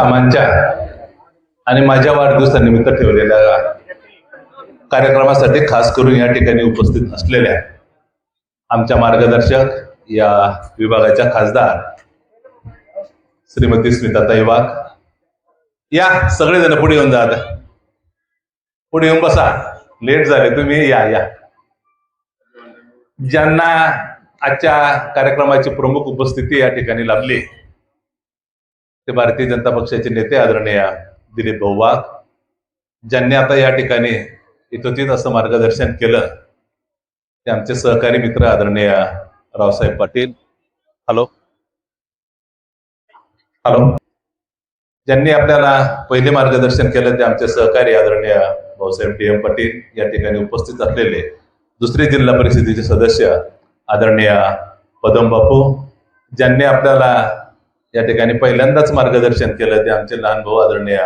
कामांच्या आणि माझ्या वाढदिवसानिमित्त ठेवलेल्या कार्यक्रमासाठी खास करून या ठिकाणी उपस्थित असलेल्या आमच्या मार्गदर्शक या विभागाच्या खासदार श्रीमती स्मिताताई वाघ. या सगळेजण पुढे येऊन जा आता. पुढे येऊन बसा. लेट झाले तुम्ही या या. ज्यांना आजच्या कार्यक्रमाची प्रमुख उपस्थिती या ठिकाणी लाभली ते भारतीय जनता पक्षाचे नेते आदरणीय दिलीप भाऊ वाघ ज्यांनी आता या ठिकाणी इथोचित असं मार्गदर्शन केलं ते आमचे सहकारी मित्र आदरणीय रावसाहेब पाटील. हॅलो. हॅलो. ज्यांनी आपल्याला पहिले मार्गदर्शन केलं ते आमचे सहकारी आदरणीय भाऊसाहेब डी एम पाटील या ठिकाणी उपस्थित असलेले दुसरे जिल्हा परिषदेचे सदस्य आदरणीय पदम बापू ज्यांनी आपल्याला या ठिकाणी पहिल्यांदाच मार्गदर्शन केलं ते आमचे लहान भाऊ आदरणीय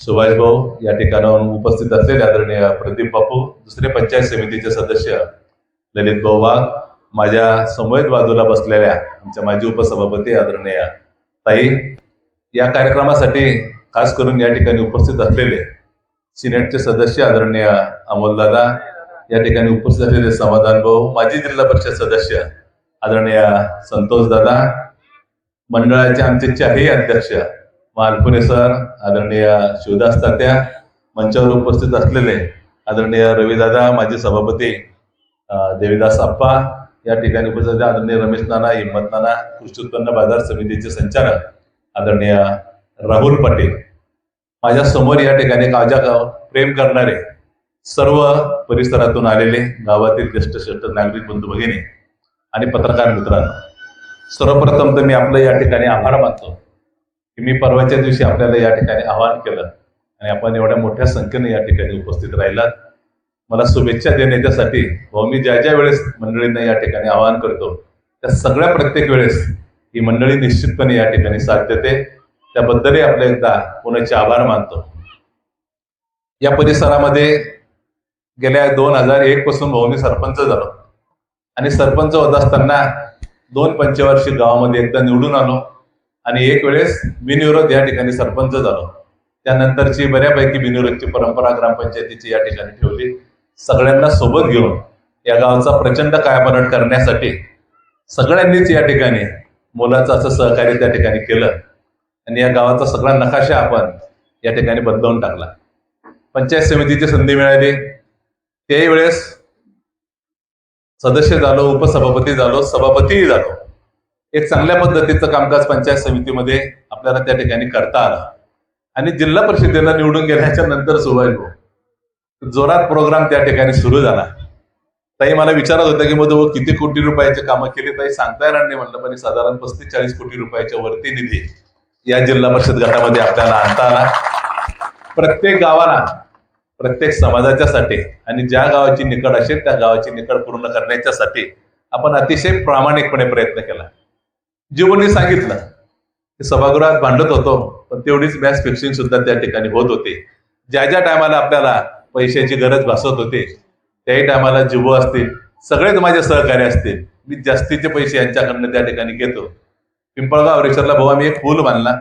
सुभाष भाऊ. या ठिकाणाहून उपस्थित असलेले आदरणीय प्रदीप बापू दुसरे पंचायत समितीचे सदस्य ललित भाऊ वाघ माझ्या समवेत बाजूला बसलेल्या आमच्या माजी उपसभापती आदरणीय ताई. या कार्यक्रमासाठी खास करून या ठिकाणी उपस्थित असलेले सिनेटचे सदस्य आदरणीय अमोलदादा या ठिकाणी उपस्थित असलेले समाधान भाऊ माजी जिल्हा परिषद सदस्य आदरणीय संतोष दादा मंडळाचे आमचे चारही अध्यक्ष मालपुणे सर आदरणीय शिवदास तात्या मंचावर उपस्थित असलेले आदरणीय रवीदादा माजी सभापती देवीदास आप्पा या ठिकाणी उपस्थित आदरणीय रमेश नाना हिम्मत नाना कृषी उत्पन्न बाजार समितीचे संचालक आदरणीय राहुल पाटील. माझ्यासमोर या ठिकाणी माझ्या गाव प्रेम करणारे सर्व परिसरातून आलेले गावातील ज्येष्ठ श्रेष्ठ नागरिक बंधू भगिनी आणि पत्रकार मित्रांनो सर्वप्रथम तर मी आपलं या ठिकाणी आभार मानतो की मी परवाच्या दिवशी आपल्याला या ठिकाणी आवाहन केलं आणि आपण एवढ्या मोठ्या संख्येने या ठिकाणी उपस्थित राहिलात. मला शुभेच्छा देण्याच्यासाठी व मी ज्या ज्या वेळेस मंडळींना या ठिकाणी आवाहन करतो त्या सगळ्या प्रत्येक वेळेस ही मंडळी निश्चितपणे या ठिकाणी साथ देते. त्याबद्दलही आपल्या एकदा पुण्याचे आभार मानतो. या परिसरामध्ये गेल्या दोन हजार एक पासून भाऊ मी सरपंच झालो. आणि सरपंच होत असताना दोन पंचवार्षिक गावामध्ये एकदा निवडून आलो. आणि एक वेळेस बिनविरोध या ठिकाणी सरपंच झालो. त्यानंतरची बऱ्यापैकी बिनविरोधची परंपरा ग्रामपंचायतीची या ठिकाणी ठेवली. सगळ्यांना सोबत घेऊन या गावाचा प्रचंड कायापालट करण्यासाठी सगळ्यांनीच या ठिकाणी मोलाचं असं सहकार्य त्या ठिकाणी केलं. आणि या गावाचा सगळा नकाशा आपण या ठिकाणी बदलवून टाकला. पंचायत समितीची संधी मिळाली. त्याही वेळेस सदस्य झालो उपसभापती झालो सभापतीही झालो. एक चांगल्या पद्धतीचं कामकाज पंचायत समितीमध्ये आपल्याला त्या ठिकाणी करता आलं. आणि जिल्हा परिषदेला निवडून गेल्याच्यानंतर सुभाष जोरात प्रोग्राम त्या ठिकाणी सुरू झाला. ताई मला विचारत होतं की मग तू किती कोटी रुपयाचे कामं केली? ताई सांगता येणार नाही म्हटलं पण साधारण पस्तीस चाळीस कोटी रुपयाच्या वरती निधी या जिल्हा परिषद गटामध्ये आपल्याला आणता आला. प्रत्येक गावाला प्रत्येक समाजाच्यासाठी आणि ज्या गावाची निकड असेल त्या गावाची निकड पूर्ण करण्याच्यासाठी आपण अतिशय प्रामाणिकपणे प्रयत्न केला. जीवनी सांगितलं की सभागृहात भांडत होतो पण तेवढीच मॅच फिक्सिंग सुद्धा त्या ठिकाणी होत होते. ज्या ज्या टायमाला आपल्याला पैशाची गरज भासत होते त्याही टायमाला जिवो असतील सगळेच माझे सहकारी असतील मी जास्तीचे पैसे यांच्याकडनं त्या ठिकाणी घेतो. पिंपळगाव रेशरला भाऊ आम्ही एक पूल बांधला.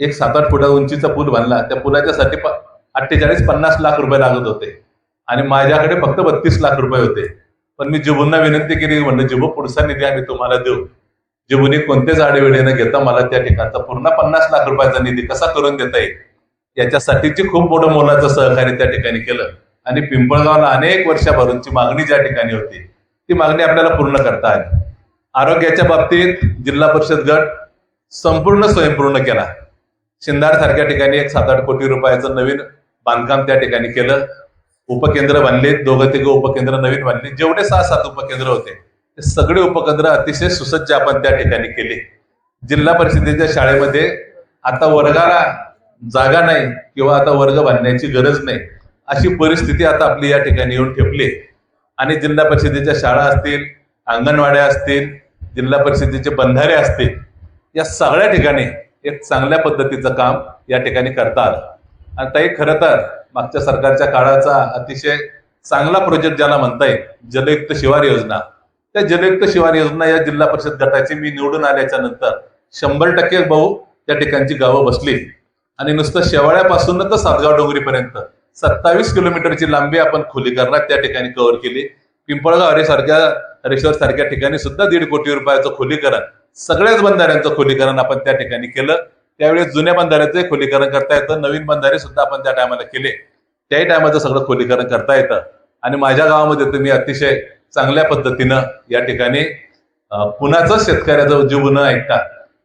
एक सात आठ फुटा उंचीचा पूल बांधला. त्या पुलाच्यासाठी अठ्ठेचाळीस पन्नास लाख रुपये लागत होते. आणि माझ्याकडे फक्त बत्तीस लाख रुपये होते. पण मी जिबूंना विनंती केली म्हणलं जिबू पुढचा निधी आम्ही तुम्हाला देऊ. जिबूने कोणते आडेवेळे न घेता मला त्या ठिकाणचा पूर्ण पन्नास लाख रुपयाचा निधी कसा करून देता येईल? याच्यासाठीची खूप मोठं मोलाचं सहकार्य त्या ठिकाणी केलं. आणि पिंपळगावला अनेक वर्षाभरूनची मागणी ज्या ठिकाणी होती ती मागणी आपल्याला पूर्ण करता आली. आरोग्याच्या बाबतीत जिल्हा परिषद गट संपूर्ण स्वयंपूर्ण केला. शिंदाड सारख्या ठिकाणी एक सात आठ कोटी रुपयाचं नवीन बांधकाम त्या ठिकाणी केलं. उपकेंद्र बांधले दोघं तिघं उपकेंद्र नवीन बांधले जेवढे सहा सात उपकेंद्र होते ते सगळे उपकेंद्र अतिशय सुसज्ज आपण त्या ठिकाणी केले. जिल्हा परिषदेच्या शाळेमध्ये आता वर्गाला जागा नाही किंवा आता वर्ग बांधण्याची गरज नाही अशी परिस्थिती आता आपली या ठिकाणी येऊन ठेपली आणि जिल्हा परिषदेच्या शाळा असतील अंगणवाड्या असतील जिल्हा परिषदेचे बंधारे असतील या सगळ्या ठिकाणी एक चांगल्या पद्धतीचं काम या ठिकाणी करता आलं. आणि ताई खरं तर मागच्या सरकारच्या काळाचा अतिशय चांगला प्रोजेक्ट ज्याला म्हणता येईल जलयुक्त शिवार योजना. त्या जलयुक्त शिवार योजना या जिल्हा परिषद गटाची मी निवडून आल्याच्यानंतर शंभर टक्के भाऊ त्या ठिकाणची गावं बसली. आणि नुसतं शेवाळ्यापासून तर सातगाव डोंगरीपर्यंत सत्तावीस किलोमीटरची लांबी आपण खोलीकरणात त्या ठिकाणी कव्हर केली. पिंपळगाव हरेसारख्या हरेश्वर सारख्या ठिकाणी सुद्धा दीड कोटी रुपयाचं खोलीकरण सगळ्याच बंधाऱ्यांचं खोलीकरण आपण त्या ठिकाणी केलं. त्यावेळेस जुन्या बंधाऱ्याचे खोलीकरण करता येतं नवीन बंधारे सुद्धा आपण त्या टायमाला केले. त्याही टायमाचं सगळं खोलीकरण करता येतं. आणि माझ्या गावामध्ये तुम्ही अतिशय चांगल्या पद्धतीनं या ठिकाणी अं, शेतकऱ्याचा शेतकऱ्याचं जीव न ऐकता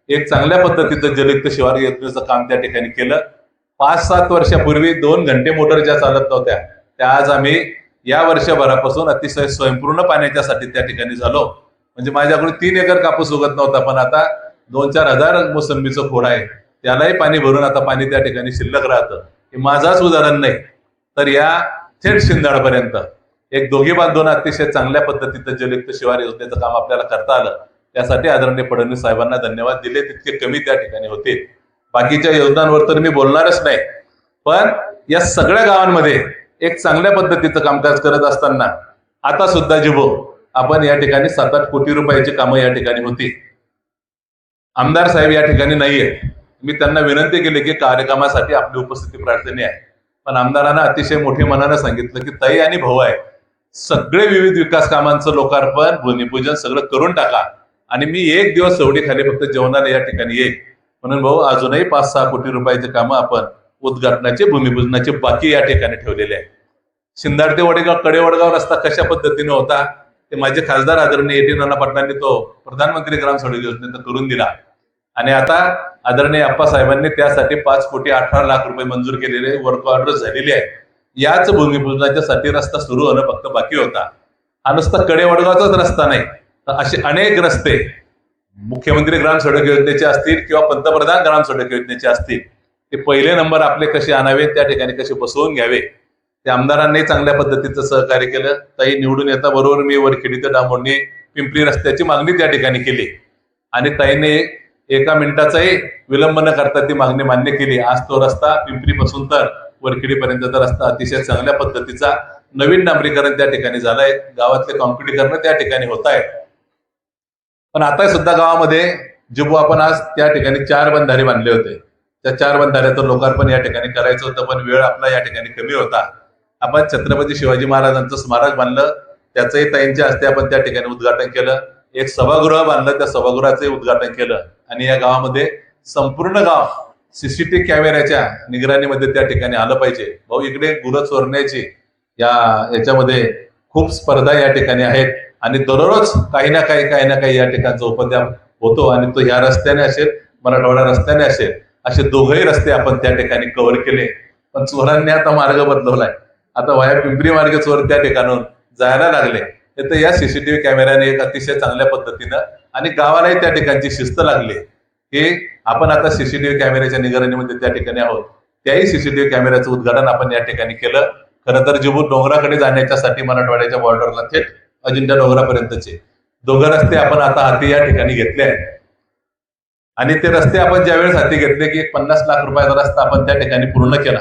एक चांगल्या पद्धतीचं जलयुक्त शिवार योजनेचं काम त्या ठिकाणी केलं. पाच सात वर्षापूर्वी दोन घंटे मोटर ज्या चालत नव्हत्या त्या आज आम्ही या वर्षभरापासून अतिशय स्वयंपूर्ण पाण्याच्यासाठी त्या ठिकाणी झालो. म्हणजे माझ्याकडे तीन एकर कापूस उगत नव्हता पण आता दोन चार हजार मोसंबीचं खोड आहे. त्यालाही पाणी भरून आता पाणी त्या ठिकाणी शिल्लक राहतं. हे माझाच उदाहरण नाही. तर या थेट शिंदाडपर्यंत एक दोघी बांधून अतिशय चांगल्या पद्धतीचं जलयुक्त शिवार योजनेचं काम आपल्याला करता आलं. त्यासाठी आदरणीय फडणवीस साहेबांना धन्यवाद दिले. तितके कमी त्या ठिकाणी होते. बाकीच्या योजनांवर तर मी बोलणारच नाही. पण या सगळ्या गावांमध्ये एक चांगल्या पद्धतीचं कामकाज करत असताना आता सुद्धा जिबो आपण या ठिकाणी सात आठ कोटी रुपयाची कामं या ठिकाणी होती. आमदार साहेब या ठिकाणी नाहीये मी त्यांना विनंती केली की कार्यक्रमासाठी आपली उपस्थिती प्रार्थनी आहे. पण आमदारांना अतिशय मोठ्या मनानं सांगितलं की ताई आणि भाऊ आहे. सगळे विविध विकास कामांचं लोकार्पण भूमिपूजन सगळं करून टाका. आणि मी एक दिवस सवडी खाली फक्त जेवणाला या ठिकाणी येईल म्हणून भाऊ अजूनही पाच सहा कोटी रुपयाचे कामं आपण उद्घाटनाचे भूमिपूजनाचे बाकी या ठिकाणी ठेवलेले आहे शिंदाड ते वडेगावकडे वडगाव रस्ता कशा पद्धतीने होता ते माझे खासदार आदरणीय एटी नाना पाटलांनी तो प्रधानमंत्री ग्राम सडक योजनेत करून दिला. आणि आता आदरणीय अप्पा साहेबांनी त्यासाठी पाच कोटी अठरा लाख रुपये मंजूर केलेले वर्क ऑर्डर झालेली आहे याच भूमिपूजनाच्यासाठी रस्ता सुरू होणं फक्त बाकी होता. हा नुसता कडेवडगावचाच रस्ता नाही तर असे अनेक रस्ते मुख्यमंत्री ग्राम सडक योजनेचे असतील किंवा पंतप्रधान ग्राम सडक योजनेचे असतील ते पहिले नंबर आपले कसे आणावे त्या ठिकाणी कसे बसवून घ्यावे? ते आमदारांनी चांगल्या पद्धतीचं सहकार्य केलं. ताई निवडून येता बरोबर मी वरखेडी ते डांबोडणी पिंपरी रस्त्याची मागणी त्या ठिकाणी केली. आणि ताईने एका मिनिटाचाही विलंब न करता ती मागणी मान्य केली. आज तो रस्ता पिंपरीपासून तर वरखेडीपर्यंतचा रस्ता अतिशय चांगल्या पद्धतीचा नवीन डांबरीकरण त्या ठिकाणी झालंय. गावातले कॉन्क्रिटीकरण त्या ठिकाणी होत आहे पण आता सुद्धा गावामध्ये जिबू आपण आज त्या ठिकाणी चार बंधारे बांधले होते. त्या चार बंधाऱ्याचं लोकार्पण या ठिकाणी करायचं होतं पण वेळ आपला या ठिकाणी कमी होता. आपण छत्रपती शिवाजी महाराजांचं स्मारक बांधलं त्याचंही ताईंच्या हस्ते आपण त्या ठिकाणी उद्घाटन केलं. एक सभागृह बांधलं त्या सभागृहाचे उद्घाटन केलं. आणि या गावामध्ये संपूर्ण गाव सीसीटीव्ही कॅमेऱ्याच्या निगराणीमध्ये त्या ठिकाणी आलं पाहिजे. भाऊ इकडे गुरं चोरण्याची या याच्यामध्ये खूप स्पर्धा या ठिकाणी आहेत. आणि दररोज काही ना काही काही ना काही या ठिकाणचा उपद्याप होतो आणि तो ह्या रस्त्याने असेल मराठवाडा रस्त्याने असेल असे दोघही रस्ते आपण त्या ठिकाणी कव्हर केले. पण चोरांनी आता मार्ग बदलवलाय. आता वाया पिंपरी मार्ग चोर त्या ठिकाणून जायला लागले. तर या सीसीटीव्ही कॅमेऱ्याने एक अतिशय चांगल्या पद्धतीनं आणि गावालाही त्या ठिकाणची शिस्त लागली. की आपण आता सीसीटीव्ही कॅमेऱ्याच्या निगराणीमध्ये त्या ठिकाणी आहोत. त्याही सीसीटीव्ही कॅमेऱ्याचं उद्घाटन आपण या ठिकाणी केलं. खरं तर जिबू डोंगराकडे जाण्याच्यासाठी मराठवाड्याच्या बॉर्डरला थेट अजिंठा डोंगरापर्यंतचे. दोघं रस्ते आपण आता हाती या ठिकाणी घेतले आहेत. आणि ते रस्ते आपण ज्यावेळेस हाती घेतले की एक पन्नास लाख रुपयाचा रस्ता आपण त्या ठिकाणी पूर्ण केला.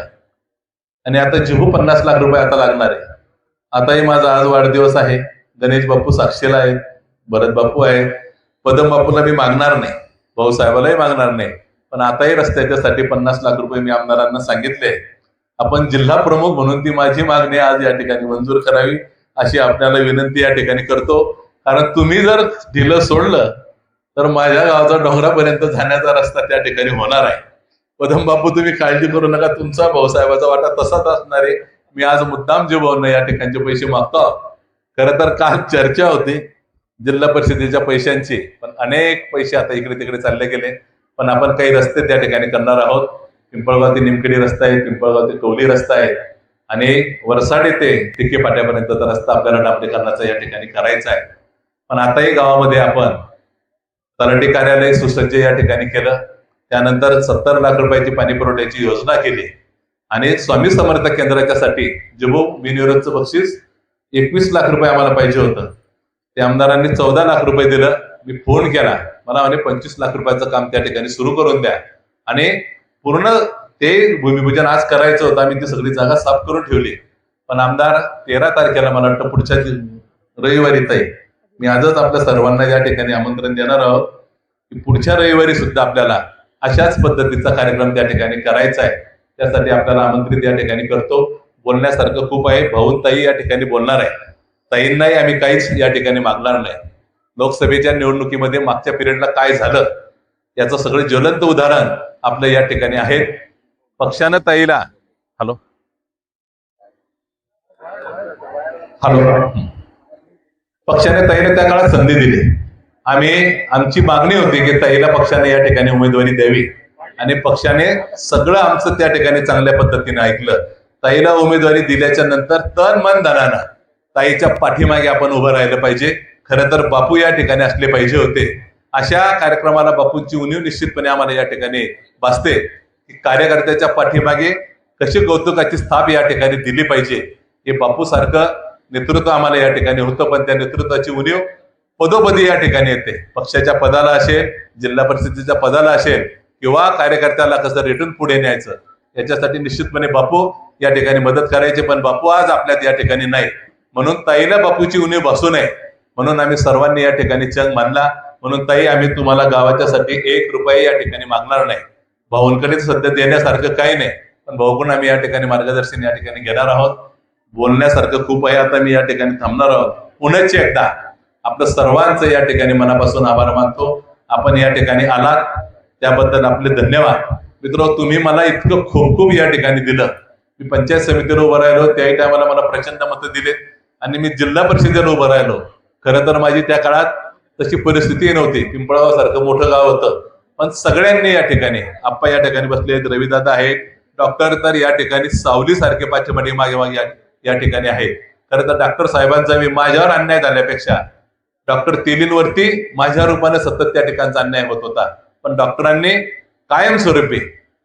आणि आता जिहू पन्नास लाख रुपये आता लागणार आहे. आताही माझा आज वाढदिवस आहे. गणेश बाप्पू साक्षीला आहे. भरत बाप्पू आहे. पदम बापूला मी मागणार नाही. भाऊसाहेबालाही मागणार नाही. पण आताही रस्त्याच्यासाठी पन्नास लाख रुपये मी आमदारांना सांगितले. आपण जिल्हा प्रमुख म्हणून ती माझी मागणी आज या ठिकाणी मंजूर करावी अशी आपल्याला विनंती या ठिकाणी करतो. कारण तुम्ही जर ढिलं सोडलं तर माझ्या गावाचा डोंगरापर्यंत जाण्याचा रस्ता त्या ठिकाणी होणार आहे. पदम बापू तुम्ही काळजी करू नका. तुमचा भाऊसाहेबाचा वाटा तसाच असणार आहे. मी आज मुद्दाम जे या ठिकाणचे पैसे मागतो खरं तर काल चर्चा होती. जिल्हा परिषदेच्या पैशांचे. पण अनेक पैसे आता इकडे तिकडे चालले गेले. पण आपण काही रस्ते त्या ठिकाणी करणार आहोत. पिंपळगाव ते निमकडी रस्ता आहे पिंपळगाव ते कवली रस्ता आहे. आणि वरसाडे ते तिके पाट्यापर्यंतचा रस्ता आपल्याला डांबरीकरणाचा या ठिकाणी करायचा आहे. पण आताही गावामध्ये आपण तलाठी कार्यालय सुसज्ज या ठिकाणी केलं. त्यानंतर सत्तर लाख रुपयाची पाणी पुरवठ्याची योजना केली. आणि स्वामी समर्थ केंद्राच्यासाठी जुबो बिनविरोधचं बक्षीस एकवीस लाख रुपये आम्हाला पाहिजे होतं. ते आमदारांनी चौदा लाख रुपये दिलं. मी फोन केला. मला म्हणे पंचवीस लाख रुपयाचं काम त्या ठिकाणी सुरू करून द्या. आणि पूर्ण ते भूमिपूजन आज करायचं होतं. आम्ही ती सगळी जागा साफ करून ठेवली. पण आमदार तेरा तारखेला मला वाटतं पुढच्या रविवारी ताई. मी आजच आपल्या सर्वांना या ठिकाणी आमंत्रण देणार आहोत की पुढच्या रविवारी सुद्धा आपल्याला अशाच पद्धतीचा कार्यक्रम त्या ठिकाणी करायचा आहे. त्यासाठी आपल्याला आमंत्रित या ठिकाणी करतो. बोलण्यासारखं खूप आहे. भाऊन या ठिकाणी बोलणार आहे. ताईंनाही आम्ही काहीच या ठिकाणी मागणार नाही. लोकसभेच्या निवडणुकीमध्ये मागच्या पिरियडला काय झालं याचं सगळं ज्वलंत उदाहरण आपलं या ठिकाणी आहे. पक्षानं ताईला हॅलो. हॅलो. पक्षाने ताईला त्या काळात संधी दिली. आम्ही आमची मागणी होती की ताईला पक्षाने या ठिकाणी उमेदवारी द्यावी. आणि पक्षाने सगळं आमचं त्या ठिकाणी चांगल्या पद्धतीने ऐकलं. ताईला उमेदवारी दिल्याच्या नंतर तन मन धनानं ताईच्या पाठीमागे आपण उभं राहिलं पाहिजे. खरं तर बापू या ठिकाणी असले पाहिजे होते. अशा कार्यक्रमाला बापूंची उणीव निश्चितपणे आम्हाला या ठिकाणी भासते. की कार्यकर्त्याच्या पाठीमागे कशी कौतुकाची स्थाप या ठिकाणी दिली पाहिजे. हे बापू सारखं नेतृत्व आम्हाला या ठिकाणी होतं पण त्या नेतृत्वाची उणीव पदोपदी या ठिकाणी येते. पक्षाच्या पदाला असेल जिल्हा परिषदेच्या पदाला असेल किंवा कार्यकर्त्याला कसं रेटून पुढे न्यायचं याच्यासाठी निश्चितपणे बापू या ठिकाणी मदत करायची पण बापू आज आपल्यात या ठिकाणी नाही. म्हणून ताईला बापूची उणीव भासू नये. म्हणून आम्ही सर्वांनी या ठिकाणी चंग मानला. म्हणून ताई आम्ही तुम्हाला गावाच्यासाठी एक रुपये या ठिकाणी मागणार नाही. भाऊंकडे सध्या देण्यासारखं काही नाही. पण भाऊकडून आम्ही या ठिकाणी मार्गदर्शन या ठिकाणी घेणार आहोत. बोलण्यासारखं खूप आहे. आता मी या ठिकाणी थांबणार आहोत. पुण्याची एकदा आपलं सर्वांचं या ठिकाणी मनापासून आभार मानतो. आपण या ठिकाणी आलात. त्याबद्दल आपले धन्यवाद. मित्र तुम्ही मला इतकं खूप खूप या ठिकाणी दिलं. मी पंचायत समितीवर उभं राहिलो. त्याही टायमाला मला प्रचंड मतं दिलेत. आणि मी जिल्हा परिषदेला उभं राहिलो. खरं तर माझी त्या काळात तशी परिस्थिती नव्हती. पिंपळगाव सारखं मोठं गाव होतं. पण सगळ्यांनी या ठिकाणी आप्पा या ठिकाणी बसले आहेत रविदादा आहेत डॉक्टर तर या ठिकाणी सावली सारखे पाठीमागे मागे मागे या- ठिकाणी आहेत. खरं तर डॉक्टर साहेबांचा मी माझ्यावर अन्याय झाल्यापेक्षा डॉक्टर तेलींवरती माझ्या रूपाने सतत त्या ठिकाणचा अन्याय होत होता. पण डॉक्टरांनी कायमस्वरूपी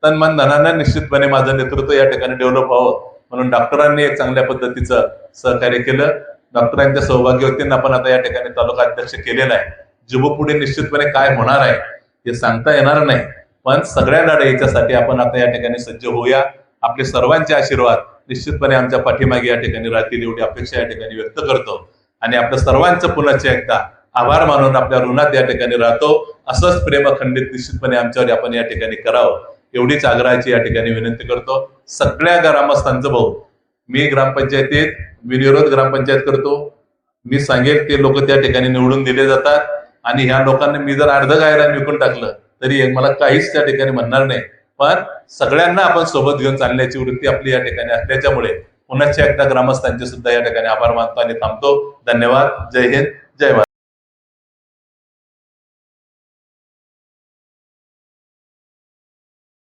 तन मन धनानं निश्चितपणे माझं नेतृत्व या ठिकाणी डेव्हलप व्हावं. म्हणून डॉक्टरांनी एक चांगल्या पद्धतीचं सहकार्य केलं. डॉक्टरांच्या सौभाग्यवतींना आपण आता या ठिकाणी तालुका अध्यक्ष केलेला आहे. जुबो पुढे निश्चितपणे काय होणार आहे हे सांगता येणार नाही. पण सगळ्या लढाईच्यासाठी आपण आता या ठिकाणी सज्ज होऊया. आपले सर्वांचे आशीर्वाद निश्चितपणे आमच्या पाठीमागे या ठिकाणी राहतील एवढी अपेक्षा या ठिकाणी व्यक्त करतो. आणि आपल्या सर्वांचं पुन्हा एकदा आभार मानून आपल्या ऋणात या ठिकाणी राहतो. असंच प्रेम खंडित निश्चितपणे आमच्यावर आपण या ठिकाणी करावं. एवढीच आग्रहाची या ठिकाणी विनंती करतो. सगळ्या ग्रामस्थांचं भाऊ मी ग्रामपंचायतीत विनिरोध ग्रामपंचायत करतो. मी सांगेल ते लोक त्या ठिकाणी निवडून दिले जातात. आणि ह्या लोकांना मी जर अर्ध गायला विकून टाकलं तरी मला काहीच त्या ठिकाणी म्हणणार नाही. पण सगळ्यांना आपण सोबत घेऊन चालण्याची वृत्ती आपली या ठिकाणी असल्याच्यामुळे पुन्हा एकदा ग्रामस्थांचे सुद्धा या ठिकाणी आभार मानतो आणि थांबतो. धन्यवाद. जय हिंद. जय भारत.